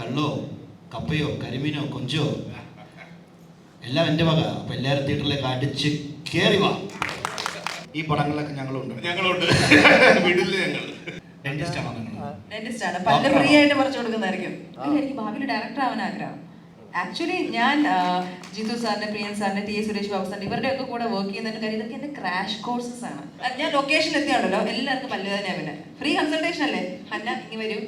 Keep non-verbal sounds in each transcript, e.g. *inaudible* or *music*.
കള്ളോ കപ്പയോ കരിമീനോ കൊഞ്ചോ. എല്ലാം എന്റെ വക അപ്പം എല്ലാവരും തിയേറ്ററിലേക്ക് അടിച്ച് കയറി വാ. ഈ പടങ്ങളിലൊക്കെ ഞങ്ങളുണ്ട്. ഞങ്ങളുണ്ട്. വീട്ടിൽ ഞങ്ങൾ. ഡെന്റിസ്റ്റാണോ നിങ്ങൾ ഡെന്റിസ്റ്റ് ആണ് പല്ല് ഫ്രീ ആയിട്ട് പറിച്ചു കൊടുക്കുന്നതായിരിക്കും. എനിക്ക് ഭാവിയിൽ ഡയറക്ടർ ആവാൻ ആഗ്രഹം. ആക്ച്വലി ഞാൻ ജിതു ജിത്തു സാറിന്റെ പ്രിയൻ സാറിന്റെ ടി എ സുരേഷ് ബാബു സാറിന്റെ ഇവരുടെ ഒക്കെ കൂടെ വർക്ക് ചെയ്യുന്നതിന് കാര്യം ഇതൊക്കെ എന്റെ ക്രാഷ് കോഴ്സസ് ആണ്. ഞാൻ ലൊക്കേഷൻ എത്തിയാണല്ലോ എല്ലാവർക്കും പല്ല് തന്നെയാ പിന്നെ. ഫ്രീ കൺസൾട്ടേഷൻ അല്ലേ? അന്ന ഇനി വരൂ.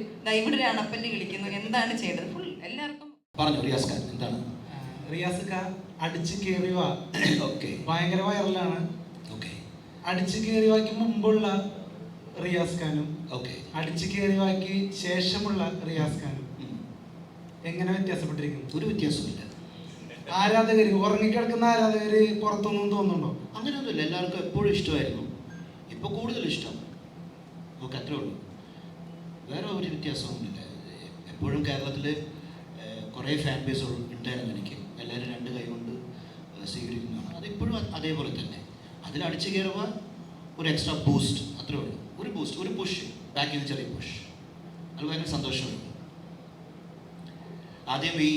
ഇവിടെ ഒരു അണപ്പല്ലി കിളിക്കുന്നു. എന്താണ് ചെയ്യേണ്ടത്? ഫുൾ എല്ലാവർക്കും പറഞ്ഞു റിയാസ് ഖാൻ എന്താണ്? റിയാസ് ഖാൻ അടിച്ചു കയറി വാ. ഓക്കെ ഭയങ്കര വൈറലാണ്. ഓക്കെ അടിച്ചു കയറി വാക്ക് മുമ്പുള്ള റിയാസ് ഖാനും ഓക്കെ അടിച്ചു കയറി വാക്ക് ശേഷമുള്ള റിയാസ് ഖാനും എങ്ങനെ വ്യത്യാസപ്പെട്ടിരിക്കുന്നു ഒരു വ്യത്യാസമില്ല ആരാധകർ ഉറങ്ങിക്കിടക്കുന്ന ആരാധകർ പുറത്തൊന്നും തോന്നുന്നുണ്ടോ? അങ്ങനെയൊന്നുമില്ല. എല്ലാവർക്കും എപ്പോഴും ഇഷ്ടമായിരുന്നു ഇപ്പോൾ കൂടുതൽ ഇഷ്ടം. നമുക്ക് അത്രേ ഉള്ളൂ. വേറെ ഒരു വ്യത്യാസമൊന്നുമില്ല എപ്പോഴും കേരളത്തിൽ കുറേ ഫാൻ ബേസ് ഉണ്ടായിരുന്നു എനിക്ക്. എല്ലാവരും രണ്ട് കൈ കൊണ്ട് സ്വീകരിക്കുന്നതാണ്. അതിപ്പോഴും അതേപോലെ തന്നെ. അതിൽ അടിച്ചു കയറുമ്പോൾ ഒരു എക്സ്ട്രാ ബൂസ്റ്റ് അത്രേ ഉള്ളൂ. ഒരു ബൂസ്റ്റ് ഒരു പുഷ് ബാക്കിൽ ചെറിയ പുഷ് അത് ഭയങ്കര സന്തോഷമുണ്ട് ആദ്യം ഈ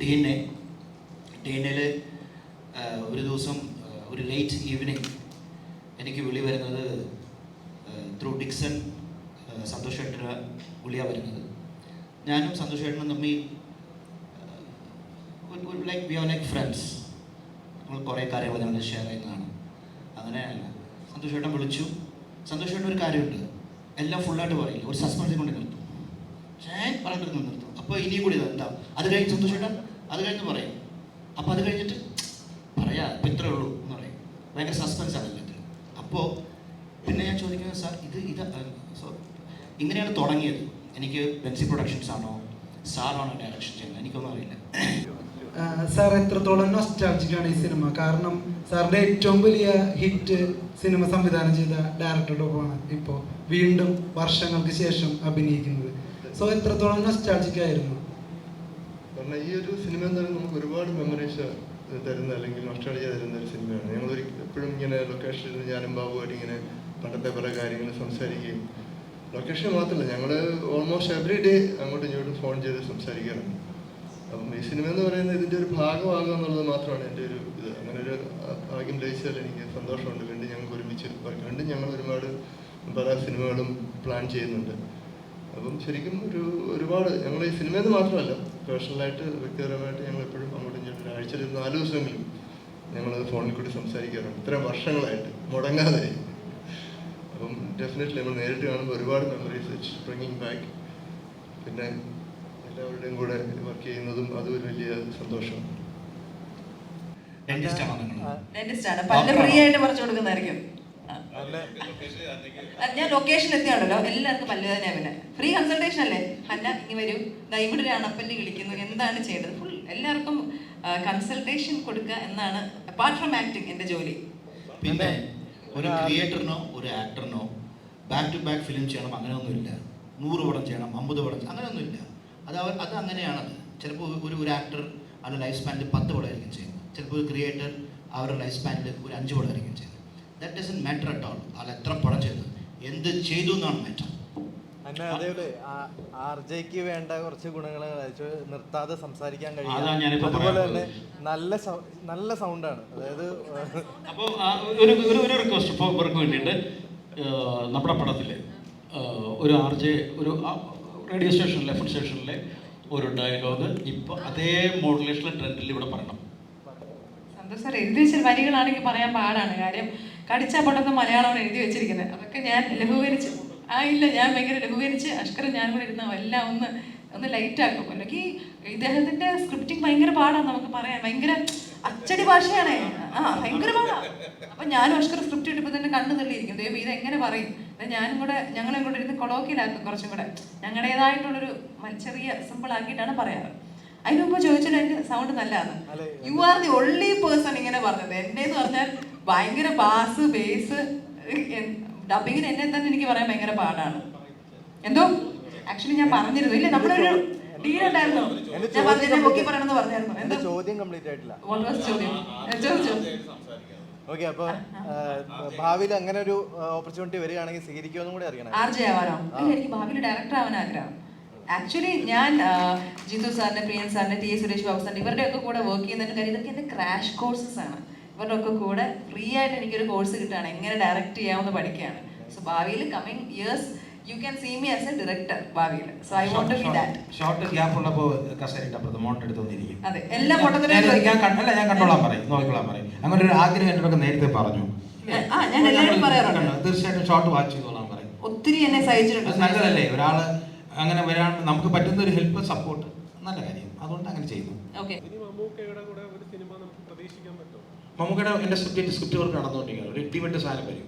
D N A D N എയിൽ ഒരു ദിവസം ഒരു ലേറ്റ് ഈവനിങ് എനിക്ക് വിളി വരുന്നത് ത്രൂ ഡിക്സൺ സന്തോഷ് ഏട്ടന് വിളിയാണ് വരുന്നത്. ഞാനും സന്തോഷ് ഏട്ടനും തമ്മിൽ like we are like friends നമ്മൾ കുറേ കാര്യങ്ങൾ ഞങ്ങൾ ഷെയർ ചെയ്യുന്നതാണ്. അങ്ങനെ സന്തോഷ് ഏട്ടൻ വിളിച്ചു. സന്തോഷ് ഏട്ടൻ ഒരു കാര്യമുണ്ട്. എല്ലാം ഫുള്ളായിട്ട് പറയില്ല. ഒരു സസ്പെൻസിൽ കൊണ്ട് നിർത്തും. പക്ഷേ പറഞ്ഞിട്ട് നിർത്തും. അപ്പോൾ ഇനിയും കൂടി എന്താ? അത് കഴിഞ്ഞ് സന്തോഷ് അത് കഴിഞ്ഞ് പറയും. അപ്പോൾ അത് കഴിഞ്ഞിട്ട് പറയാ ഇപ്പം ഇത്രേ ഉള്ളൂ എന്ന് പറയും. ഭയങ്കര സസ്പെൻസ് ആണ് എന്നിട്ട്. അപ്പോൾ പിന്നെ ഞാൻ ചോദിക്കുന്നത് സാർ ഇത് ഇത് ഇങ്ങനെയാണ് തുടങ്ങിയത്? എനിക്ക് ബെൻസി പ്രൊഡക്ഷൻസ് ആണോ? സാറാണോ ഡയറക്ഷൻ ചെയ്യുന്നത്? എനിക്കൊന്നും അറിയില്ല. സാർ എത്രത്തോളം നൊസ്റ്റാൾജിക്കാണ് ഈ സിനിമ? കാരണം സാറിന്റെ ഏറ്റവും വലിയ ഹിറ്റ് സിനിമ സംവിധാനം ചെയ്ത ഡയറക്ടറുടെ ഒപ്പമാണ് ഇപ്പോൾ വീണ്ടും വർഷങ്ങൾക്ക് ശേഷം അഭിനയിക്കുന്നത്. സോ എത്രത്തോളം ആയിരുന്നു? കാരണം ഈ ഒരു സിനിമ എന്ന് നമുക്ക് ഒരുപാട് മെമ്മറീസ് തരുന്ന അല്ലെങ്കിൽ നൊസ്റ്റാളജിയ തരുന്ന ഒരു സിനിമയാണ് ഞങ്ങൾ എപ്പോഴും ഇങ്ങനെ ലൊക്കേഷനിൽ ഞാനും ബാബുവായിട്ട് ഇങ്ങനെ പണ്ടത്തെ പല കാര്യങ്ങൾ സംസാരിക്കുകയും ലൊക്കേഷൻ മാത്രമല്ല ഞങ്ങൾ ഓൾമോസ്റ്റ് എവറി ഡേ അങ്ങോട്ടും ഇങ്ങോട്ടും ഫോൺ ചെയ്ത് സംസാരിക്കാറുണ്ട്. അപ്പം ഈ സിനിമ എന്ന് പറയുന്നത് ഇതിന്റെ ഒരു ഭാഗമാകുക എന്നുള്ളത് മാത്രമാണ് എന്റെ ഒരു ഇത്. അങ്ങനെ ഒരു ഭാഗ്യം ലഭിച്ചാൽ എനിക്ക് സന്തോഷമുണ്ട്. വീണ്ടും ഞങ്ങൾക്ക് ഒരുമിച്ച് വീണ്ടും ഞങ്ങൾ ഒരുപാട് പല സിനിമകളും പ്ലാൻ ചെയ്യുന്നുണ്ട്. അപ്പം ശരിക്കും ഒരു ഒരുപാട് ഞങ്ങൾ ഈ സിനിമയിൽ നിന്ന് മാത്രമല്ല പേഴ്സണലായിട്ട് വ്യക്തിപരമായിട്ട് ഞങ്ങൾ എപ്പോഴും അങ്ങോട്ടും ഇങ്ങോട്ടും ഒരു ആഴ്ചയിൽ ഒരു നാല് ദിവസമെങ്കിലും ഞങ്ങൾ ഫോണിൽ കൂടി സംസാരിക്കാറുണ്ട്. ഇത്രയും വർഷങ്ങളായിട്ട് മുടങ്ങാതെ. അപ്പം ഡെഫിനറ്റ്ലി നമ്മൾ നേരിട്ട് കാണുമ്പോൾ ഒരുപാട് മെമ്മറീസ് സ്പ്രിങ്ങിങ് ബാക്ക് പിന്നെ എല്ലാവരുടെയും കൂടെ വർക്ക് ചെയ്യുന്നതും അതും ഒരു വലിയ സന്തോഷമാണ് ഡെന്റിസ്റ്റ് ആണോ നിങ്ങൾ? ഡെന്റിസ്റ്റ് ആണ്. പല്ല് ഫ്രീ ആയിട്ട് പറിച്ചു കൊടുക്കുന്നതായിരിക്കും. ഞാൻ ലൊക്കേഷൻ എത്തിയാണല്ലോ. എല്ലാവർക്കും പല്ലുവേദന പിന്നെ. ഫ്രീ കൺസൾട്ടേഷൻ അല്ലേ? അല്ല ഇനി വരും. ദാ ഇവിടെ ഒരു അണപ്പല്ലി കിളിക്കുന്നു. എന്താണ് ചെയ്യേണ്ടത്? ഫുൾ എല്ലാവർക്കും കൺസൾട്ടേഷൻ കൊടുക്കുക എന്നാണ് അപ്പാർട്ട് ഫ്രം ആക്ടിങ് എന്റെ ജോലി. പിന്നെ ഒരു ക്രിയേറ്ററിനോ ഒരു ആക്ടറിനോ ബാക്ക് ടു ബാക്ക് ഫിലിം ചെയ്യണം. അങ്ങനെയൊന്നുമില്ല. നൂറ് പടം ചെയ്യണം അമ്പത് പടം അങ്ങനെയൊന്നും അങ്ങനെയൊന്നുമില്ല. അത് അവർ അത് അങ്ങനെയാണത്. ചിലപ്പോൾ ഒരു ഒരു ആക്ടർ അവരുടെ ലൈഫ് സ്പാനിൽ പത്ത് പടമായിരിക്കും ചെയ്യുന്നത്. ചിലപ്പോൾ ഒരു ക്രിയേറ്റർ അവരുടെ ലൈഫ് സ്പാനിൽ ഒരു അഞ്ച് പടമായിരിക്കും ചെയ്യുന്നത്. That doesn't matter at all ആൾ എത്ര പടം ചെയ്തു? എന്ത് ചെയ്തു എന്നാണ് മാറ്റർ അന്നെ അതേപോലെ ആർ ജെക്ക് വേണ്ട കുറച്ച് ഗുണങ്ങൾ നിർത്താതെ സംസാരിക്കാൻ കഴിയും. അതുപോലെ തന്നെ നല്ല നല്ല സൗണ്ടാണ് അതായത് അപ്പോൾ ഒരു റിക്വസ്റ്റ് ഇപ്പോൾ ഇവർക്ക് വേണ്ടിയിട്ട് നമ്മുടെ പടത്തിൽ ഒരു ആർ ജെ ഒരു റേഡിയോ സ്റ്റേഷനിലെ ഫുഡ് സ്റ്റേഷനിലെ ഒരു ഡയലോഗ് ഇപ്പോൾ അതേ മോഡുലേഷനിലെ ട്രെൻഡിൽ ഇവിടെ പറയണം. സന്തോഷ് സാർ എഴുതി വെച്ച വരികളാണെങ്കിൽ പറയാൻ പാടാണ്. കാര്യം കടിച്ച പൊട്ടത്ത് മലയാളമാണ് എഴുതി വെച്ചിരിക്കുന്നത്. അതൊക്കെ ഞാൻ ലഘൂകരിച്ച്. ആ ഇല്ല ഞാൻ ഭയങ്കര ലഘൂകരിച്ച് അഷ്കറും ഞാൻ കൂടെ ഇരുന്ന എല്ലാം ഒന്ന് ഒന്ന് ലൈറ്റ് ആക്കും. അല്ലെങ്കിൽ ഇദ്ദേഹത്തിന്റെ സ്ക്രിപ്റ്റിംഗ് ഭയങ്കര പാടാണ് നമുക്ക് പറയാൻ. ഭയങ്കര അച്ചടി ഭാഷയാണ്. ആ ഭയങ്കര പാടാ. അപ്പൊ ഞാനും അഷ്കർ സ്ക്രിപ്റ്റ് ഇട്ടപ്പോൾ തന്നെ കണ്ണു തള്ളിയിരിക്കും. ദൈവം ഇത് എങ്ങനെ പറയും? ഞാനും കൂടെ ഞങ്ങളും കൂടെ ഇരുന്ന് കൊളോക്കിയിലാക്കും കുറച്ചും കൂടെ. ഞങ്ങളുടേതായിട്ടുള്ളൊരു ചെറിയ സിമ്പിൾ ആക്കിയിട്ടാണ് പറയാറ്. അതിനുമ്പോ ചോദിച്ചിട്ട് എന്റെ സൗണ്ട് നല്ലതാണ് you are the only person ഇങ്ങനെ പറഞ്ഞത്. എന്റെ എന്ന് പറഞ്ഞാൽ ഭയങ്കര ബാസ് ബേസ് ഡബിങ്ങിന് എന്നെ തന്നെ എനിക്ക് പറയാൻ ഭയങ്കര പാടാണ്. എന്തോ? ആക്ച്വലി ഞാൻ പറഞ്ഞിരുന്നു. ഇല്ലേ നമ്മുടെ ഒരു ഡീൽ ഉണ്ടായിരുന്നു. ഞാൻ പറഞ്ഞു ചോദ്യം പൊക്കി പറയണമെന്ന് പറഞ്ഞായിരുന്നു. എന്തോ? ചോദ്യം കംപ്ലീറ്റ് ആയിട്ടില്ല. ചോദ്യം? ചോദിച്ചോ ഓക്കെ അപ്പൊ ഭാവിയിൽ അങ്ങനെ ഒരു ഓപ്പർച്യൂണിറ്റി വരികയാണെങ്കിൽ സ്വീകരിക്കുമെന്നും കൂടി അറിയണം. ആർജെ ആവാനോ എനിക്ക് ഭാവിയിൽ ഡയറക്ടർ ആവാൻ ആഗ്രഹം. ആക്ച്വലി ഞാൻ ജിതു ജിത്തു സാറിന്റെ പ്രിയൻ സാറിന്റെ ടി എ സുരേഷ് ബാബു സാറിന്റെ ഇവരുടെ ഒക്കെ കൂടെ വർക്ക് ചെയ്യുന്നതിന്റെ കാര്യം ഇതൊക്കെ എന്റെ ക്രാഷ് കോഴ്സസ് ആണ്. ഇവരുടെ ഒക്കെ കൂടെ ഫ്രീ ആയിട്ട് എനിക്കൊരു കോഴ്സ് കിട്ടുകയാണ്. എങ്ങനെ ഡയറക്റ്റ് ചെയ്യാമെന്ന് പഠിക്കുകയാണ്. സോ ഭാവിയിൽ coming years you can see me as a director ഭാവിയിൽ. So I want to be that short gap ഉള്ളപ്പോൾ കസേരയിട്ട് അപ്പുറത്ത് മോണ്ട് എടുത്ത് വന്നിരിക്കും. അതെ എല്ലാ മോട്ടത്തിനും ഞാൻ കണ്ടല്ല ഞാൻ കണ്ടോളാം പറയും. നോക്കിക്കോളാം പറയും. അങ്ങനെ ഒരു ആഗ്രഹം എന്നോടൊക്കെ നേരത്തെ പറഞ്ഞു. ആ, ഞാൻ എല്ലാവരും പറയാറുണ്ട്. കണ്ടോ? തീർച്ചയായിട്ടും ഷോർട്ട് വാച്ച് ചെയ്തോളാം പറയും. ഒത്തിരി എന്നെ സഹിച്ചിട്ടുണ്ട്. നല്ലതല്ലേ? ഒരാൾ അങ്ങനെ വരാൻ നമുക്ക് പറ്റുന്ന ഒരു ഹെൽപ്പ് സപ്പോർട്ട് നല്ല കാര്യം. അതുകൊണ്ട് അങ്ങനെ ചെയ്യുന്നു ഓക്കെ ഇനി മമ്മൂക്കയുടെ കൂടെ ഒരു സിനിമ നമുക്ക് പ്രതീക്ഷിക്കാൻ പറ്റുമോ? മമ്മൂക്കയുടെ എന്റെ സബ്ജക്റ്റ് സ്ക്രിപ്റ്റ് വർക്ക് നടന്നുകൊണ്ടിരിക്കുകയാണ്. ഒരു ഇട്ടിമെറ്റ് സാധനം വരും.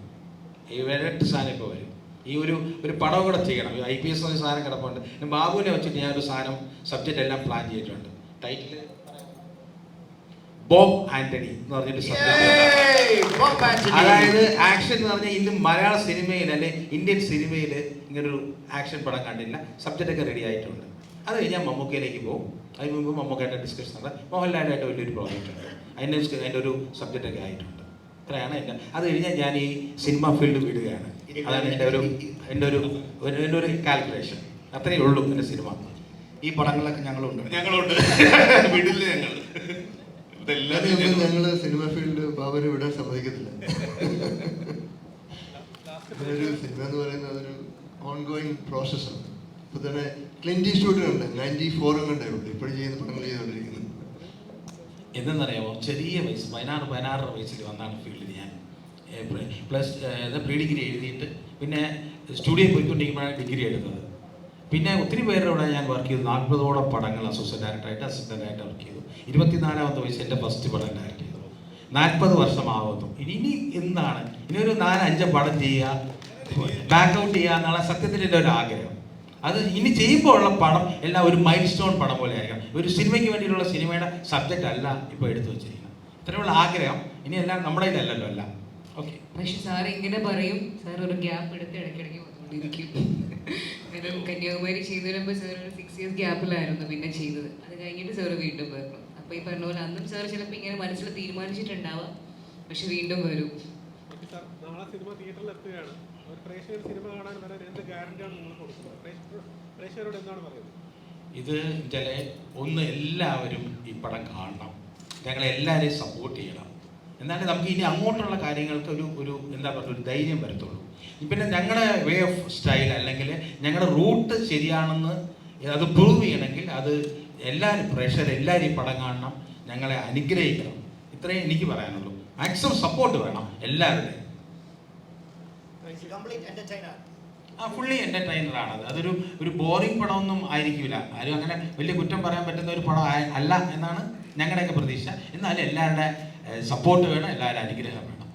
ഈ വെരട്ട് സാധനം ഇപ്പോൾ വരും. ഈ ഒരു ഒരു പടം കൂടെ ചെയ്യണം. ഐ പി എസ് സാധനം കിടപ്പുണ്ട്. ബാബുവിനെ വെച്ചിട്ട് ഞാൻ ഒരു സാധനം സബ്ജക്റ്റ് എല്ലാം പ്ലാൻ ചെയ്തിട്ടുണ്ട്. ടൈറ്റിൽ ബോബ് ആന്റണി എന്ന് പറഞ്ഞൊരു സബ്ജക്റ്റ് അതായത് ആക്ഷൻ എന്ന് പറഞ്ഞാൽ ഇന്ന് മലയാള സിനിമയിൽ അല്ലെ ഇന്ത്യൻ സിനിമയിൽ ഇങ്ങനൊരു ആക്ഷൻ പടം കണ്ടില്ല സബ്ജക്റ്റ് ഒക്കെ റെഡി ആയിട്ടുണ്ട്. അത് കഴിഞ്ഞാൽ മമ്മൂക്കയിലേക്ക് പോകും. അതിന് മുമ്പ് മമ്മൂക്കായിട്ട് ഡിസ്കഷൻ നടത്താം മോഹൻലാലായിട്ട് വലിയൊരു പ്രോജക്റ്റ് ഉണ്ട് അതിന്റെ അതിന്റെ ഒരു സബ്ജക്റ്റ് ഒക്കെ ആയിട്ടുണ്ട്. അത്രയാണ് എന്റെ അത് കഴിഞ്ഞാൽ ഞാൻ ഈ സിനിമ ഫീൽഡ് വിടുകയാണ്. അതാണ് എന്റെ ഒരു എന്റെ ഒരു ഒരു- എന്റെ ഒരു കാൽക്കുലേഷൻ അത്രയേ ഉള്ളൂ എന്റെ സിനിമ ഈ പടങ്ങളൊക്കെ ഞങ്ങളുണ്ട്. ഞങ്ങളുണ്ട്. *laughs* വിടില്ല ഞങ്ങൾ. ഇതെല്ലാം ഞങ്ങൾ സിനിമ ഫീൽഡ് ബാബര് വിടാൻ സമ്മതിക്കത്തില്ല. *laughs* ഒരു സിനിമ എന്ന് പറയുന്നത് അതൊരു ഓൺഗോയിങ് പ്രോസസ്സാണ് ഇപ്പൊ തന്നെ ക്ലിന്റി സ്റ്റുഡിയോ ഉണ്ട് നയന്റി ഫോറും കണ്ടേ ഉള്ളൂ ഇപ്പോഴും ചെയ്യുന്ന പടങ്ങൾ ചെയ്തുകൊണ്ടിരിക്കുന്നത്. എന്തെന്നറിയാമോ ചെറിയ വയസ്സ് പതിനാറ് പതിനാറര വയസ്സിൽ വന്നാണ് ഫീൽഡിൽ ഞാൻ പ്ലസ് പ്രീ ഡിഗ്രി എഴുതിയിട്ട് പിന്നെ സ്റ്റുഡിയോ പോയിക്കൊണ്ടിരിക്കുമ്പോഴാണ് ഡിഗ്രി എടുത്തത്. പിന്നെ ഒത്തിരി പേരുടെ ഞാൻ വർക്ക് ചെയ്തു. നാൽപ്പതോളം പടങ്ങൾ അസോസിയേറ്റ് ഡയറക്ടറായിട്ട് അസിസ്റ്റന്റ് ആയിട്ട് വർക്ക് ചെയ്തു. ഇരുപത്തിനാലാമത്തെ വയസ്സ് എന്റെ ഫസ്റ്റ് പടം ഡയറക്റ്റ് ചെയ്തു. നാൽപ്പത് വർഷമാവുന്നു. ഇനി ഇനി എന്താണ്? ഇനി ഒരു നാലഞ്ച് പടം ചെയ്യുക ബാക്ക് ഔട്ട് ചെയ്യുക എന്നുള്ള സത്യത്തിൽ എന്റെ ഒരു ആഗ്രഹം. അത് ഇനി ചെയ്യുമ്പോൾ ഉള്ള പടം എല്ലാം ഒരു മൈൽ സ്റ്റോൺ പടം പോലെ ആയിരിക്കണം ഒരു സിനിമയ്ക്ക് വേണ്ടിയിട്ടുള്ള സിനിമയുടെ സബ്ജക്റ്റ് അല്ല ഇപ്പോൾ എടുത്തു വെച്ചിരിക്കുന്നത്. ഇത്രയുള്ള ആഗ്രഹം. ഇനി എല്ലാം നമ്മുടെ ഇതല്ലല്ലോ അല്ല ഓക്കെ പക്ഷെ സാർ ഇങ്ങനെ പറയും സാർ ഒരു ഗ്യാപ്പ് എടുത്ത് ഇടയ്ക്കിടയ്ക്ക് വന്നുകൊണ്ടിരിക്കും. *laughs* കന്യാകുമാരി ചെയ്തു വരുമ്പോൾ സാർ ഒരു സിക്സ് ഇയേഴ്സ് ഗ്യാപ്പിലായിരുന്നു പിന്നെ ചെയ്തത്. അത് കഴിഞ്ഞിട്ട് സാർ വീണ്ടും വരണം അപ്പോൾ ഈ പറഞ്ഞ പോലെ അന്നും സാർ ചിലപ്പോൾ ഇങ്ങനെ മനസ്സിൽ തീരുമാനിച്ചിട്ടുണ്ടാവാം. പക്ഷെ വീണ്ടും വരും. ഓക്കെ സാർ നാളെ സിനിമ തിയേറ്ററിൽ എത്തുകയാണ്. പറയുന്നത്? ഇത് ചില ഒന്ന് എല്ലാവരും ഈ പടം കാണണം. ഞങ്ങളെ എല്ലാവരെയും സപ്പോർട്ട് ചെയ്യണം. എന്നാലേ നമുക്ക് ഇനി അങ്ങോട്ടുള്ള കാര്യങ്ങൾക്ക് ഒരു ഒരു എന്താ പറയുക ഒരു ധൈര്യം വരത്തുള്ളൂ. പിന്നെ ഞങ്ങളുടെ വേ ഓഫ് സ്റ്റൈൽ അല്ലെങ്കിൽ ഞങ്ങളുടെ റൂട്ട് ശരിയാണെന്ന് അത് പ്രൂവ് ചെയ്യണമെങ്കിൽ അത് എല്ലാവരും പ്രേക്ഷകർ എല്ലാവരും ഈ പടം കാണണം. ഞങ്ങളെ അനുഗ്രഹിക്കണം. ഇത്രയും എനിക്ക് പറയാനുള്ളൂ. മാക്സിമം സപ്പോർട്ട് വേണം എല്ലാവരുടെയും. ആ ഫുള്ളി എന്റർടൈനർ ആണ് അത് അതൊരു ഒരു ബോറിംഗ് പടമൊന്നും ആയിരിക്കില്ല ആരും അങ്ങനെ വലിയ കുറ്റം പറയാൻ പറ്റുന്ന ഒരു പടം അല്ല എന്നാണ് ഞങ്ങളുടെയൊക്കെ പ്രതീക്ഷ. എന്നാലും എല്ലാവരുടെ സപ്പോർട്ട് വേണം എല്ലാവരുടെ അനുഗ്രഹം വേണം.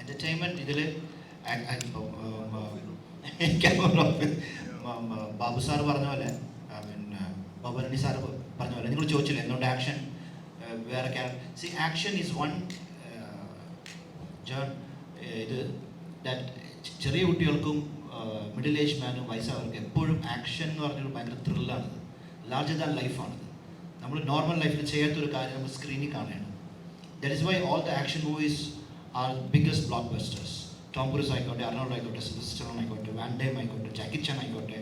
എന്റർടൈൻമെന്റ് ഇതിൽ ബാബു സാർ പറഞ്ഞ പോലെ പിന്നെ ബാബുരണി സാർ പറഞ്ഞ പോലെ നിങ്ങൾ ചോദിച്ചില്ല എന്തുകൊണ്ട് ആക്ഷൻ വേറെ see action is one genre ഇത് that ചെറിയ കുട്ടികൾക്കും മിഡിൽ ഏജ് മാനും വയസ്സായവർക്ക് എപ്പോഴും ആക്ഷൻ എന്ന് പറഞ്ഞൊരു ഭയങ്കര ത്രില്ലാണിത് ലാർജർ ദാൻ ലൈഫാണിത് നമ്മൾ നോർമൽ ലൈഫിൽ ചെയ്യാത്തൊരു കാര്യം നമ്മൾ സ്ക്രീനിൽ കാണുകയാണ് that is why all the action movies are biggest blockbusters Tom Cruise ആയിക്കോട്ടെ അർണോൾഡ് ആയിക്കോട്ടെ സിൽസ്റ്ററോൺ ആയിക്കോട്ടെ വാൻഡേം ആയിക്കോട്ടെ ജാക്കി ചാൻ ആയിക്കോട്ടെ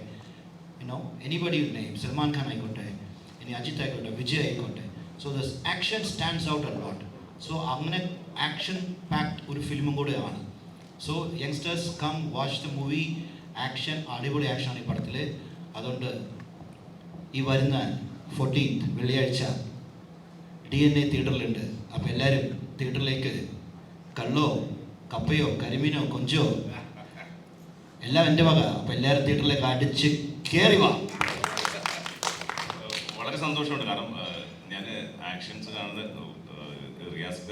you know anybody name Salman Khan ആയിക്കോട്ടെ ഇനി അജിത്ത് ആയിക്കോട്ടെ വിജയ് ആയിക്കോട്ടെ so the action stands out a lot so അങ്ങനെ ആക്ഷൻ പാക്ട് ഒരു ഫിലിമും കൂടെയാണ്. So youngsters come watch the movie action അടിപൊളി ആക്ഷനാണ് ഈ പടത്തിൽ അതുകൊണ്ട് ഈ വരുന്ന ഫോർട്ടീൻത്ത് വെള്ളിയാഴ്ച ഡി എൻ എ തിയേറ്ററിലുണ്ട് അപ്പോൾ എല്ലാവരും തിയേറ്ററിലേക്ക് കള്ളോ കപ്പയോ കരിമീനോ കൊഞ്ചോ എല്ലാം എന്റെ വക. അപ്പോൾ എല്ലാവരും തിയേറ്ററിലേക്ക് അടിച്ച് കയറി വാ. വളരെ സന്തോഷമുണ്ട്. കാരണം ഞാൻ ആക്ഷൻസ് കാണുന്ന റിയാസ്ക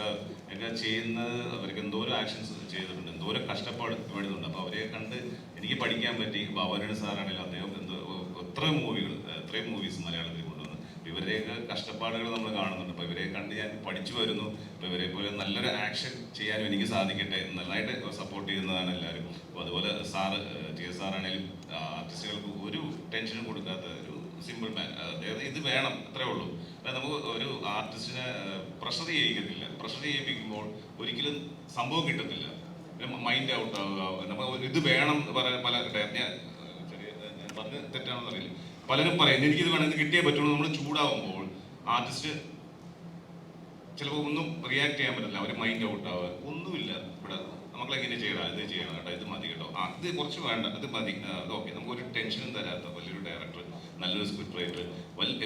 ഒക്കെ ചെയ്യുന്നത് അവർക്ക് എന്തോരം ആക്ഷൻസ് ചെയ്തിട്ടുണ്ട് എന്തോരം കഷ്ടപ്പാട് വേണ്ടുന്നുണ്ട് അപ്പോൾ അവരെ കണ്ട് എനിക്ക് പഠിക്കാൻ പറ്റി. ഭവനയുടെ സാറാണെങ്കിലും അദ്ദേഹം എന്തോ എത്ര മൂവികൾ എത്രയും മൂവീസ് മലയാളത്തിൽ കൊണ്ടുവന്നു. ഇവരുടെയൊക്കെ കഷ്ടപ്പാടുകൾ നമ്മൾ കാണുന്നുണ്ട്. അപ്പോൾ ഇവരെ കണ്ട് ഞാൻ പഠിച്ചു വരുന്നു. അപ്പോൾ ഇവരെ പോലെ നല്ലൊരു ആക്ഷൻ ചെയ്യാനും എനിക്ക് സാധിക്കട്ടെ നന്നായിട്ട് സപ്പോർട്ട് ചെയ്യുന്നതാണ് എല്ലാവരും അപ്പോൾ അതുപോലെ സാറ് ടി എസ് സാറാണെങ്കിലും ആർട്ടിസ്റ്റുകൾക്ക് ഒരു ടെൻഷനും കൊടുക്കാത്ത ഒരു സിമ്പിൾ മാൻ അതായത് ഇത് വേണം അത്രേ ഉള്ളൂ. അതായത് നമുക്ക് ഒരു ആർട്ടിസ്റ്റിനെ പ്രഷർ ചെയ്യിക്കത്തില്ല. പ്രഷർ ചെയ്യിപ്പിക്കുമ്പോൾ ഒരിക്കലും സംഭവം കിട്ടത്തില്ല. മൈൻഡ് ഔട്ട് ആവുക. നമ്മൾ ഇത് വേണം പറയാൻ പല ഞാൻ ചെറിയ ഞാൻ പറഞ്ഞ് തെറ്റാണെന്ന് അറിയില്ല. പലരും പറയും എനിക്കിത് വേണം ഇത് കിട്ടിയേ പറ്റുള്ളൂ. നമ്മൾ ചൂടാവുമ്പോൾ ആർട്ടിസ്റ്റ് ചിലപ്പോൾ ഒന്നും റിയാക്ട് ചെയ്യാൻ പറ്റില്ല അവർ മൈൻഡ് ഔട്ട് ആവുക. ഒന്നുമില്ല ഇവിടെ. എങ്ങനെ ചെയ്യണം? ഇത് ചെയ്യണം കേട്ടോ. ഇത് മതി കേട്ടോ. ഇത് കുറച്ച് വേണ്ട. ഇത് മതി. ഓക്കെ നമുക്ക് ഒരു ടെൻഷനും തരാത്ത വലിയൊരു ഡയറക്ടർ നല്ലൊരു സ്ക്രിപ്റ്റ് റൈറ്റർ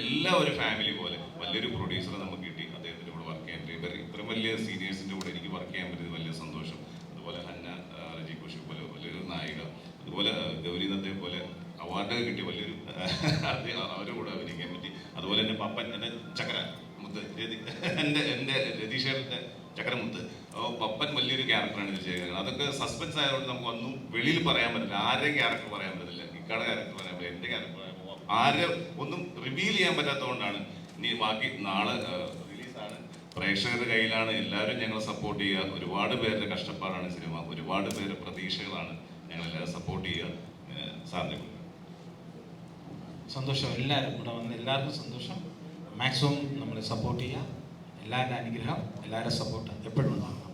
എല്ലാ ഒരു ഫാമിലി പോലെ വലിയൊരു പ്രൊഡ്യൂസർ നമുക്ക് കിട്ടി. അദ്ദേഹത്തിന്റെ കൂടെ വർക്ക് ചെയ്യാൻ ഇവർ ഇത്രയും വലിയ സീനിയേഴ്സിന്റെ കൂടെ എനിക്ക് വർക്ക് ചെയ്യാൻ പറ്റിയത് വലിയ സന്തോഷം. അതുപോലെ ഹന്ന റജി കുഷി പോലെ വലിയൊരു നായിക. അതുപോലെ ഗൗരി നദ്ദയെ പോലെ അവാർഡൊക്കെ കിട്ടിയ വലിയൊരു അവരുടെ കൂടെ അഭിനയിക്കാൻ പറ്റി. അതുപോലെ എന്റെ പപ്പൻ എന്റെ ചക്ര മുത്ത് എന്റെ എന്റെ രതീഷേറിന്റെ ചക്രമുത്ത് പപ്പൻ വലിയൊരു ക്യാരക്ടറാണ് ഇത് ചെയ്യുന്നത് അതൊക്കെ സസ്പെൻസ് ആയതുകൊണ്ട് നമുക്ക് ഒന്നും വെളിയിൽ പറയാൻ പറ്റില്ല. ആരുടെയും ക്യാരക്ടർ പറയാൻ പറ്റില്ല ഇക്കാടെ ക്യാരക്ടർ പറയാൻ പറ്റില്ല. എന്റെ ക്യാരക്ടർ പറയാൻ. ആരെ ഒന്നും റിവീൽ ചെയ്യാൻ പറ്റാത്തതുകൊണ്ടാണ് ഇനി ബാക്കി നാളെ റിലീസാണ് പ്രേക്ഷകരുടെ കയ്യിലാണ്. എല്ലാവരും ഞങ്ങളെ സപ്പോർട്ട് ചെയ്യുക. ഒരുപാട് പേരുടെ കഷ്ടപ്പാടാണ് സിനിമ. ഒരുപാട് പേരുടെ പ്രതീക്ഷകളാണ് ഞങ്ങളെല്ലാവരും സപ്പോർട്ട് ചെയ്യുക. സാറിനെ സന്തോഷം. എല്ലാവരും ഇവിടെ വന്ന് എല്ലാവർക്കും സന്തോഷം. മാക്സിമം നമ്മൾ സപ്പോർട്ട് ചെയ്യുക. എല്ലാവരുടെ അനുഗ്രഹം എല്ലാവരുടെ സപ്പോർട്ട് എപ്പോഴും ഉണ്ടാകും